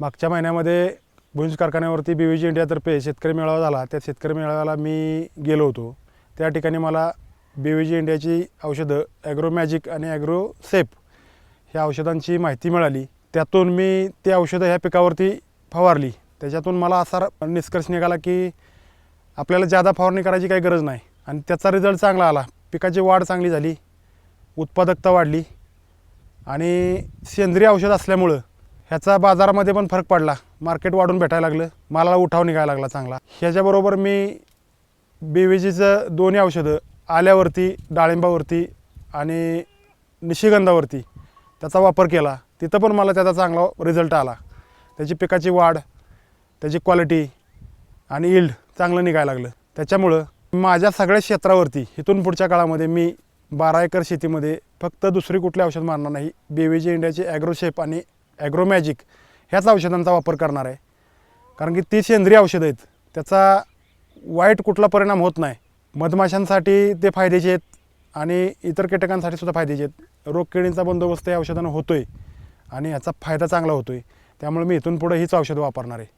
मागच्या महिन्यामध्ये भुंज कारखान्यावरती बी व्ही जी इंडियातर्फे शेतकरी मेळावा झाला. त्या शेतकरी मेळाव्याला मी गेलो होतो. त्या ठिकाणी मला बी व्ही जी इंडियाची औषधं ॲग्रो मॅजिक आणि ॲग्रो सेफ ह्या औषधांची माहिती मिळाली. त्यातून मी ते औषधं ह्या पिकावरती फवारली. त्याच्यातून मला असा र- निष्कर्ष निघाला की आपल्याला जादा फवारणी करायची काही गरज नाही. आणि त्याचा रिझल्ट चांगला आला. पिकाची वाढ चांगली झाली. उत्पादकता वाढली. आणि सेंद्रिय औषध असल्यामुळं ह्याचा बाजारामध्ये पण फरक पडला. मार्केट वाढून भेटायला लागलं. मालाला उठाव निघायला लागला चांगला. ह्याच्याबरोबर मी बेवेजीचं दोन्ही औषधं आल्यावरती डाळिंबावरती आणि निशिगंधावरती त्याचा वापर केला. तिथं पण मला त्याचा चांगला रिझल्ट आला. त्याची पिकाची वाढ त्याची क्वालिटी आणि इल्ड चांगलं निघायला लागलं. त्याच्यामुळं माझ्या सगळ्या क्षेत्रावरती इथून पुढच्या काळामध्ये मी बारा एकर शेतीमध्ये फक्त दुसरी कुठली औषध मारणार नाही. बेवेजी इंडियाची ॲग्रोशेप आणि ॲग्रोमॅजिक ह्याच औषधांचा वापर करणार आहे. कारण की ती सेंद्रिय औषधं आहेत. त्याचा वाईट कुठला परिणाम होत नाही. मधमाशांसाठी ते फायद्याचे आहेत आणि इतर कीटकांसाठी सुद्धा फायद्याचे आहेत. रोगकिडींचा बंदोबस्त या औषधानं होतो आहे आणि ह्याचा फायदा चांगला होतो आहे त्यामुळे मी इथून पुढे हीच औषधं वापरणार आहे.